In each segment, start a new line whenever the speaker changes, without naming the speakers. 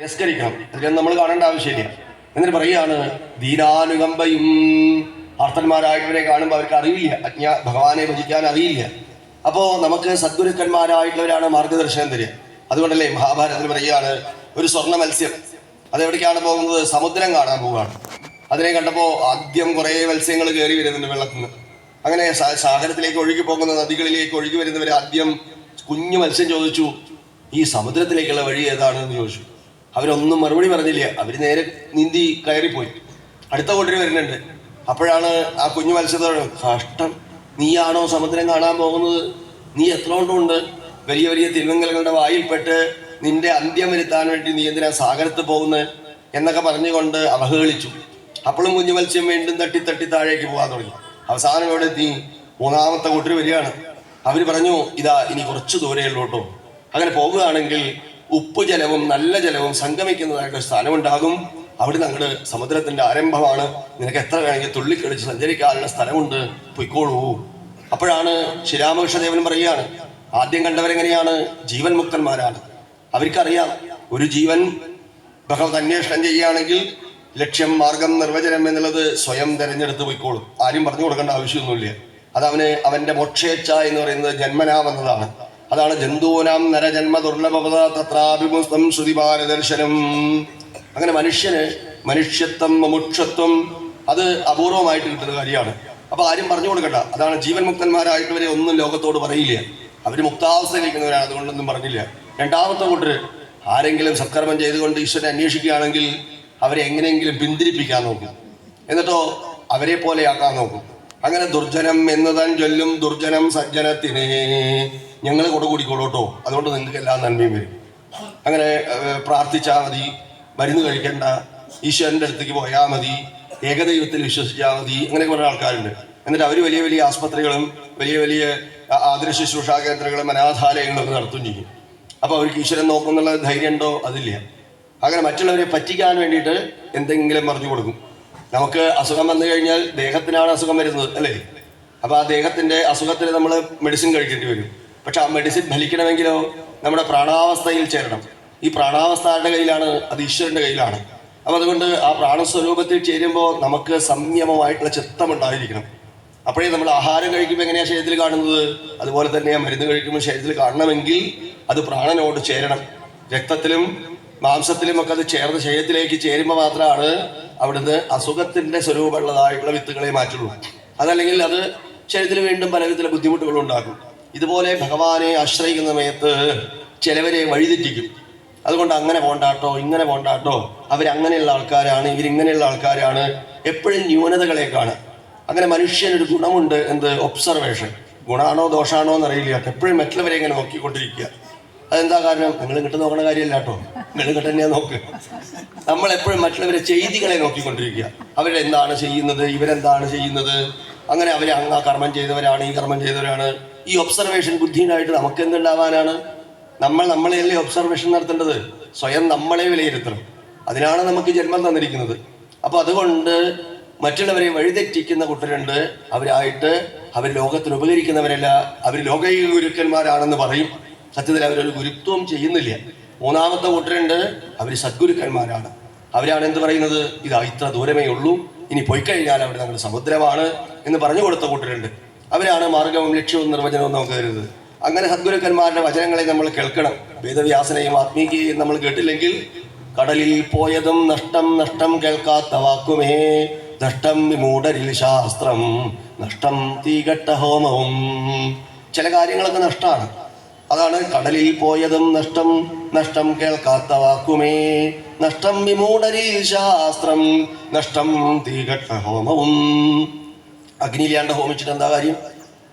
തിരസ്കരിക്കണം. അതിലൊന്നും നമ്മൾ കാണേണ്ട ആവശ്യമില്ല. എന്നിട്ട് പറയുകയാണ് ദീനാനുകമ്പയും അർത്ഥന്മാരായിട്ടവരെ കാണുമ്പോൾ അവർക്ക് അറിയില്ല. അജ്ഞ ഭഗവാനെ ഭജിക്കാൻ അറിയില്ല. അപ്പോൾ നമുക്ക് സദ്ഗുരുക്കന്മാരായിട്ടുള്ളവരാണ് മാർഗദർശനം തരിക. അതുകൊണ്ടല്ലേ മഹാഭാരതത്തിൽ പറയുകയാണ് ഒരു സ്വർണ മത്സ്യം അതെവിടേക്കാണ് പോകുന്നത്? സമുദ്രം കാണാൻ പോവുകയാണ്. അതിനെ കണ്ടപ്പോൾ ആദ്യം കുറേ മത്സ്യങ്ങൾ കയറി വരുന്നുണ്ട് വെള്ളത്തിൽ നിന്ന്. അങ്ങനെ സാഗരത്തിലേക്ക് ഒഴുകി പോകുന്ന നദികളിലേക്ക് ഒഴുകി വരുന്നവർ ആദ്യം കുഞ്ഞു മത്സ്യം ചോദിച്ചു ഈ സമുദ്രത്തിലേക്കുള്ള വഴി ഏതാണെന്ന് ചോദിച്ചു. അവരൊന്നും മറുപടി പറഞ്ഞില്ല. അവർ നേരെ നീന്തി കയറിപ്പോയി. അടുത്ത കൂട്ടർ വരുന്നുണ്ട്. അപ്പോഴാണ് ആ കുഞ്ഞു മത്സ്യത്തോട് കഷ്ടം. നീയാണോ സമുദ്രം കാണാൻ പോകുന്നത്? നീ എത്ര കൊണ്ടുണ്ട് വലിയ വലിയ തിരുവങ്കലങ്ങളുടെ വായിൽപ്പെട്ട് നിന്റെ അന്ത്യം വരുത്താൻ വേണ്ടി നീ എന്തിനാ സാഗരത്ത് പോകുന്നത് എന്നൊക്കെ പറഞ്ഞുകൊണ്ട് അവഹേളിച്ചു. അപ്പോഴും കുഞ്ഞു മത്സ്യം വീണ്ടും തട്ടി തട്ടി താഴേക്ക് പോകാൻ തുടങ്ങി. അവസാനം ഇവിടെ നീ മൂന്നാമത്തെ കൂട്ടർ വരികയാണ്. അവർ പറഞ്ഞു ഇതാ ഇനി കുറച്ച് ദൂരെയുള്ളൂ കേട്ടോ. അങ്ങനെ പോകുകയാണെങ്കിൽ ഉപ്പ് ജലവും നല്ല ജലവും സംഗമിക്കുന്നതായിട്ട് സ്ഥലമുണ്ടാകും. അവിടെ അങ്ങോട്ട് സമുദ്രത്തിന്റെ ആരംഭമാണ്. നിനക്ക് എത്ര വേണമെങ്കിൽ തുള്ളിക്കളിച്ച് സഞ്ചരിക്കാനുള്ള സ്ഥലമുണ്ട്. പൊയ്ക്കോളൂ. അപ്പോഴാണ് ശ്രീരാമകൃഷ്ണദേവൻ പറയുകയാണ് ആദ്യം കണ്ടവരെങ്ങനെയാണ് ജീവൻ മുക്തന്മാരാണ്. അവർക്കറിയാം ഒരു ജീവൻ ഭഗവത് അന്വേഷണം ചെയ്യുകയാണെങ്കിൽ ലക്ഷ്യം മാർഗം നിർവചനം എന്നുള്ളത് സ്വയം തിരഞ്ഞെടുത്ത് പോയിക്കോളും. ആരും പറഞ്ഞു കൊടുക്കേണ്ട ആവശ്യമൊന്നുമില്ല. അത് അവന് അവന്റെ മോക്ഷേച്ഛ എന്ന് പറയുന്നത് ജന്മനാ വന്നതാണ്. അതാണ് ജന്തൂനാം നരജന്മ ദുർലഭത തത്രാഭിമുസ്തം ശ്രുതിപാരദർശനം അങ്ങനെ മനുഷ്യന് മനുഷ്യത്വം മുമുക്ഷത്വം അത് അപൂർവമായിട്ട് കിട്ടുന്ന കാര്യമാണ്. അപ്പൊ ആരും പറഞ്ഞു കൊടുക്കണ്ട. അതാണ് ജീവൻ മുക്തന്മാരായിട്ടുള്ളവരെ ഒന്നും ലോകത്തോട് പറയില്ല. അവർ മുക്താവസ്ഥയിലിരിക്കുന്നവരാണ് അതുകൊണ്ടൊന്നും പറഞ്ഞില്ല. രണ്ടാമത്തെ കൂട്ടർ ആരെങ്കിലും സത്കർമ്മം ചെയ്തുകൊണ്ട് ഈശ്വരനെ അന്വേഷിക്കുകയാണെങ്കിൽ അവരെ എങ്ങനെയെങ്കിലും പിന്തിരിപ്പിക്കാൻ നോക്കും. എന്നിട്ടോ അവരെ പോലെയാക്കാൻ നോക്കും. അങ്ങനെ ദുർജനം എന്ന് താൻ ചൊല്ലും ദുർജനം സജ്ജനത്തിന് ഞങ്ങൾ കൂടെ കൂടിക്കോളൂട്ടോ. അതുകൊണ്ട് നിങ്ങൾക്ക് എല്ലാ നന്മയും വരും. അങ്ങനെ പ്രാർത്ഥിച്ചാൽ മതി. മരുന്ന് കഴിക്കണ്ട. ഈശ്വരന്റെ അടുത്തേക്ക് പോയാൽ മതി. ഏകദൈവത്തിൽ വിശ്വസിച്ചാൽ മതി. അങ്ങനെ കുറേ ആൾക്കാരുണ്ട്. എന്നിട്ട് അവർ വലിയ വലിയ ആസ്പത്രികളും വലിയ വലിയ ആ- ശുശ്രൂഷാ കേന്ദ്രങ്ങളും അനാഥാലയങ്ങളും നടത്തുകയും ചെയ്യും. അപ്പോൾ അവർക്ക് ഈശ്വരൻ നോക്കുന്നുള്ള ധൈര്യം ഉണ്ടോ അതില്ല. അങ്ങനെ മറ്റുള്ളവരെ പറ്റിക്കാൻ വേണ്ടിയിട്ട് എന്തെങ്കിലും പറഞ്ഞു കൊടുക്കും. നമുക്ക് അസുഖം വന്നു കഴിഞ്ഞാൽ ദേഹത്തിനാണ് അസുഖം വരുന്നത് അല്ലേ? അപ്പോൾ ആ ദേഹത്തിന്റെ അസുഖത്തിന് നമ്മൾ മെഡിസിൻ കഴിക്കേണ്ടി വരും. പക്ഷെ ആ മെഡിസിൻ ഫലിക്കണമെങ്കിലോ നമ്മുടെ പ്രാണാവസ്ഥയിൽ ചേരണം. ഈ പ്രാണാവസ്ഥ ആരുടെ കയ്യിലാണ് അത് ഈശ്വരന്റെ കയ്യിലാണ്. അപ്പോൾ അതുകൊണ്ട് ആ പ്രാണസ്വരൂപത്തിൽ ചേരുമ്പോൾ നമുക്ക് സംയമമായിട്ടുള്ള ചിത്തമുണ്ടായിരിക്കണം. അപ്പോഴേ നമ്മൾ ആഹാരം കഴിക്കുമ്പോൾ എങ്ങനെയാണ് ശരീരത്തിൽ കാണുന്നത്? അതുപോലെ തന്നെ മരുന്ന് കഴിക്കുമ്പോൾ ശരീരത്തിൽ കാണണമെങ്കിൽ അത് പ്രാണനോട് ചേരണം. രക്തത്തിലും മാംസത്തിലും ഒക്കെ അത് ചേർന്ന് ശരീരത്തിലേക്ക് ചേരുമ്പോൾ മാത്രമാണ് അവിടുന്ന് അസുഖത്തിന്റെ സ്വരൂപമുള്ളതായിട്ടുള്ള വിത്തുകളെ മാറ്റുള്ളൂ. അതല്ലെങ്കിൽ അത് ശരീരത്തിൽ വീണ്ടും പല വിധത്തിലെ ബുദ്ധിമുട്ടുകൾ ഉണ്ടാക്കും. ഇതുപോലെ ഭഗവാനെ ആശ്രയിക്കുന്ന സമയത്ത് ചിലവരെ വഴിതെറ്റിക്കും. അതുകൊണ്ട് അങ്ങനെ പോണ്ടാട്ടോ ഇങ്ങനെ പോണ്ടാട്ടോ. അവരങ്ങനെയുള്ള ആൾക്കാരാണ് ഇവരിങ്ങനെയുള്ള ആൾക്കാരാണ് എപ്പോഴും ന്യൂനതകളെ കാണുക. അങ്ങനെ മനുഷ്യനൊരു ഗുണമുണ്ട് എന്ത്? ഒബ്സർവേഷൻ ഗുണാണോ ദോഷാണോ എന്നറിയില്ല. എപ്പോഴും മറ്റുള്ളവരെ ഇങ്ങനെ നോക്കിക്കൊണ്ടിരിക്കുക. അതെന്താ കാരണം? നിങ്ങൾ ഇങ്ങോട്ട് നോക്കണ കാര്യമല്ല കേട്ടോ. നിങ്ങൾ ഇങ്ങോട്ട് തന്നെയാ നോക്ക്. നമ്മൾ എപ്പോഴും മറ്റുള്ളവരെ ചെയ്തികളെ നോക്കിക്കൊണ്ടിരിക്കുക. അവരെന്താണ് ചെയ്യുന്നത്? ഇവരെന്താണ് ചെയ്യുന്നത്? അങ്ങനെ അവർ അങ്ങ് ആ കർമ്മം ചെയ്തവരാണ് ഈ കർമ്മം ചെയ്തവരാണ്. ഈ ഒബ്സർവേഷൻ ബുദ്ധിയുണ്ടായിട്ട് നമുക്ക് എന്തുണ്ടാവാനാണ് നമ്മൾ നമ്മളെയല്ലേ ഒബ്സർവേഷൻ നടത്തേണ്ടത്? സ്വയം നമ്മളെ വിലയിരുത്തണം. അതിനാണ് നമുക്ക് ജന്മം തന്നിരിക്കുന്നത്. അപ്പൊ അതുകൊണ്ട് മറ്റുള്ളവരെ വഴിതെറ്റിക്കുന്ന കുട്ടരുണ്ട്. അവരായിട്ട് അവർ ലോകത്തിന് ഉപകരിക്കുന്നവരല്ല അവർ ലോകൈക ഗുരുക്കന്മാരാണെന്ന് പറയും. സത്യത്തിൽ അവരൊരു ഗുരുത്വം ചെയ്യുന്നില്ല. മൂന്നാമത്തെ കൂട്ടരുണ്ട് അവർ സദ്ഗുരുക്കന്മാരാണ്. അവരാണ് എന്ത് പറയുന്നത്? ഇത് ഇത്ര ദൂരമേ ഉള്ളൂ. ഇനി പോയി കഴിഞ്ഞാൽ അവിടെ നമ്മുടെ സമുദ്രമാണ് എന്ന് പറഞ്ഞു കൊടുത്ത കൂട്ടരുണ്ട് അവരാണ് മാർഗവും ലക്ഷ്യവും നിർവചനവും നമുക്ക് തരുന്നത് അങ്ങനെ സദ്ഗുരുക്കന്മാരുടെ വചനങ്ങളെ നമ്മൾ കേൾക്കണം. വേദവ്യാസനെയും ആത്മീകയും നമ്മൾ കേട്ടില്ലെങ്കിൽ കടലിൽ പോയതും നഷ്ടം നഷ്ടം കേൾക്കാത്ത വാക്കുമേ. നഷ്ടം വിമൂഢരിൽ ശാസ്ത്രം നഷ്ടം തീകട്ട ഹോമവും. ചില കാര്യങ്ങളൊക്കെ നഷ്ടമാണ്. അതാണ് കടലിൽ പോയതും നഷ്ടം നഷ്ടം കേൾക്കാത്ത വാക്കുമേ. നഷ്ടം വിമൂഢരിൽ ശാസ്ത്രം നഷ്ടം തീകട്ട ഹോമവും. അഗ്നിയിലാണ്ട് ഹോമിച്ചിട്ട് എന്താ കാര്യം?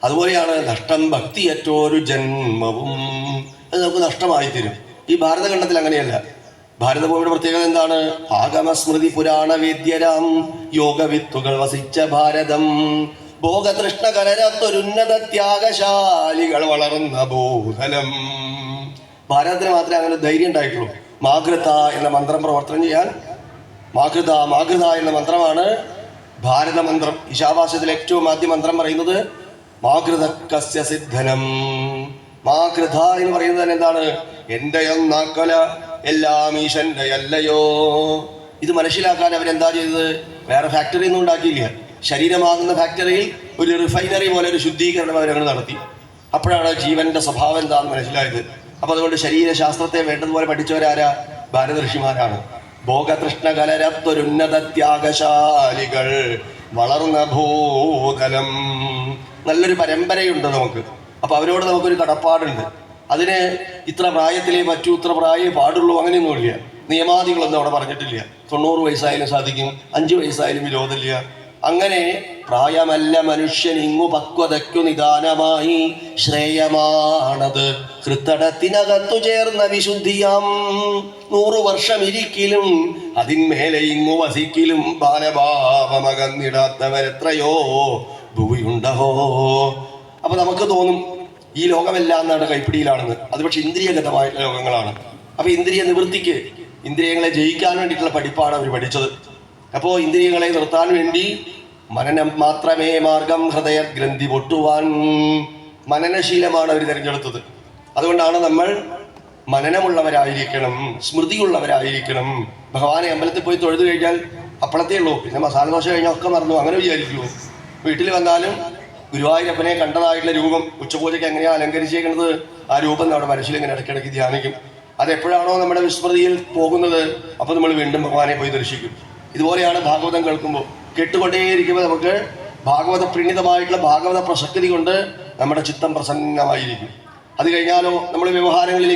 അതുപോലെയാണ് നഷ്ടം ഭക്തിയറ്റോരു ജന്മവും. അത് നമുക്ക് നഷ്ടമായി തീരും. ഈ ഭാരതഖണ്ഡത്തിൽ അങ്ങനെയല്ല. ഭാരതഭൂമിയുടെ പ്രത്യേകത എന്താണ്? ആഗമസ്മൃതി പുരാണ വേദ്യരാം യോഗവിത്തുകൾ വസിച്ച ഭാരതം. ഭോഗതൃഷ്ണ കലരത്തൊരുന്നത ത്യാഗശാലികൾ വളർന്ന ഭൂതലം ഭാരതത്തിന് മാത്രമേ അങ്ങനെ ധൈര്യം ഉണ്ടായിട്ടുള്ളൂ. മാകൃത എന്ന മന്ത്രം പ്രവർത്തനം ചെയ്യാൻ മാകൃത മാകൃത എന്ന മന്ത്രമാണ് ഭാരത മന്ത്രം ഈശാവാസ്യത്തിലെ ഏറ്റവും ആദ്യ മന്ത്രം പറയുന്നത് മാകൃത കസ്യ സിദ്ധനം. മാകൃത എന്ന് പറയുന്നത് തന്നെ എന്താണ്? എന്റെ ഒന്നാക്കല എല്ലാം ഈശന്റെ അല്ലയോ. ഇത് മനസ്സിലാക്കാൻ അവരെന്താ ചെയ്തത്? വേറെ ഫാക്ടറി ഒന്നും ഉണ്ടാക്കിയില്ല. ശരീരമാകുന്ന ഫാക്ടറിയിൽ ഒരു റിഫൈനറി പോലെ ഒരു ശുദ്ധീകരണം അവരങ്ങൾ നടത്തി. അപ്പോഴാണ് ജീവന്റെ സ്വഭാവം എന്താണെന്ന് മനസ്സിലായത്. അപ്പോൾ അതുകൊണ്ട് ശരീരശാസ്ത്രത്തെ വേണ്ടതുപോലെ പഠിച്ചവരാരാ? ഭാരത ഋഷിമാരാണ് ഭോഗതൃഷ്ണ കലരത്തൊരുന്നത ത്യാഗശാലികൾ വളർന്ന ഭൂതലം. നല്ലൊരു പരമ്പരയുണ്ട് നമുക്ക്. അപ്പൊ അവരോട് നമുക്കൊരു കടപ്പാടുണ്ട്. അതിന് ഇത്ര പ്രായത്തിലേ പറ്റൂ ഇത്ര പ്രായമേ പാടുള്ളൂ അങ്ങനെയൊന്നുമില്ല. നിയമാദികളൊന്നും അവിടെ പറഞ്ഞിട്ടില്ല. തൊണ്ണൂറ് വയസ്സായാലും സാധിക്കും അഞ്ച് വയസ്സായാലും വിരോധമില്ല. അങ്ങനെ പ്രായമല്ല മനുഷ്യൻ ഇങ്ങു പക്വതയ്ക്കു നിദാനമായി ശ്രേയമാണത്. ഹൃത്തടത്തിനകത്തു ചേർന്ന വിശുദ്ധിയാം നൂറു വർഷം ഇരിക്കലും അതിന്മേലെ ഇങ്ങു വസിക്കിലും ബാലഭാവമകന്നിടാത്തവരെത്രയോ ഭൂമിയുണ്ടോ അപ്പൊ നമുക്ക് തോന്നും ഈ ലോകമെല്ലാം എന്നാണ് കൈപ്പിടിയിലാണെന്ന്. അത് പക്ഷെ ഇന്ദ്രിയഗതമായിട്ടുള്ള ലോകങ്ങളാണ്. അപ്പൊ ഇന്ദ്രിയ നിവൃത്തിക്ക് ഇന്ദ്രിയങ്ങളെ ജയിക്കാൻ വേണ്ടിയിട്ടുള്ള പഠിപ്പാണ് അവർ പഠിച്ചത്. അപ്പോ ഇന്ദ്രിയങ്ങളെ നിർത്താൻ വേണ്ടി മനനം മാത്രമേ മാർഗം ഹൃദയ ഗ്രന്ഥി പൊട്ടുവാൻ മനനശീലമാണ് അവർ തിരഞ്ഞെടുത്തത്. അതുകൊണ്ടാണ് നമ്മൾ മനനമുള്ളവരായിരിക്കണം സ്മൃതിയുള്ളവരായിരിക്കണം. ഭഗവാനെ അമ്പലത്തിൽ പോയി തൊഴുതു കഴിഞ്ഞാൽ അപ്പളത്തേ ഉള്ളൂ. പിന്നെ മസാല ദോശ കഴിഞ്ഞാൽ ഒക്കെ മറന്നു. അങ്ങനെ വിചാരിക്കുമോ വീട്ടിൽ വന്നാലും ഗുരുവായൂരപ്പനെ കണ്ടതായിട്ടുള്ള രൂപം ഉച്ചപൂജയ്ക്ക് എങ്ങനെയാണ് അലങ്കരിച്ചേക്കുന്നത് ആ രൂപം നമ്മുടെ മനസ്സിൽ ഇങ്ങനെ ഇടയ്ക്കിടയ്ക്ക് ധ്യാനിക്കും. അത് എപ്പോഴാണോ നമ്മുടെ വിസ്മൃതിയിൽ പോകുന്നത്? അപ്പോൾ നമ്മൾ വീണ്ടും ഭഗവാനെ പോയി ദർശിക്കും. ഇതുപോലെയാണ് ഭാഗവതം കേൾക്കുമ്പോൾ കേട്ടുകൊണ്ടേയിരിക്കുമ്പോൾ നമുക്ക് ഭാഗവത പ്രീണിതമായിട്ടുള്ള ഭാഗവത പ്രസക്തി കൊണ്ട് നമ്മുടെ ചിത്തം പ്രസന്നമായിരിക്കും അത് കഴിഞ്ഞാലോ നമ്മൾ വ്യവഹാരങ്ങളിൽ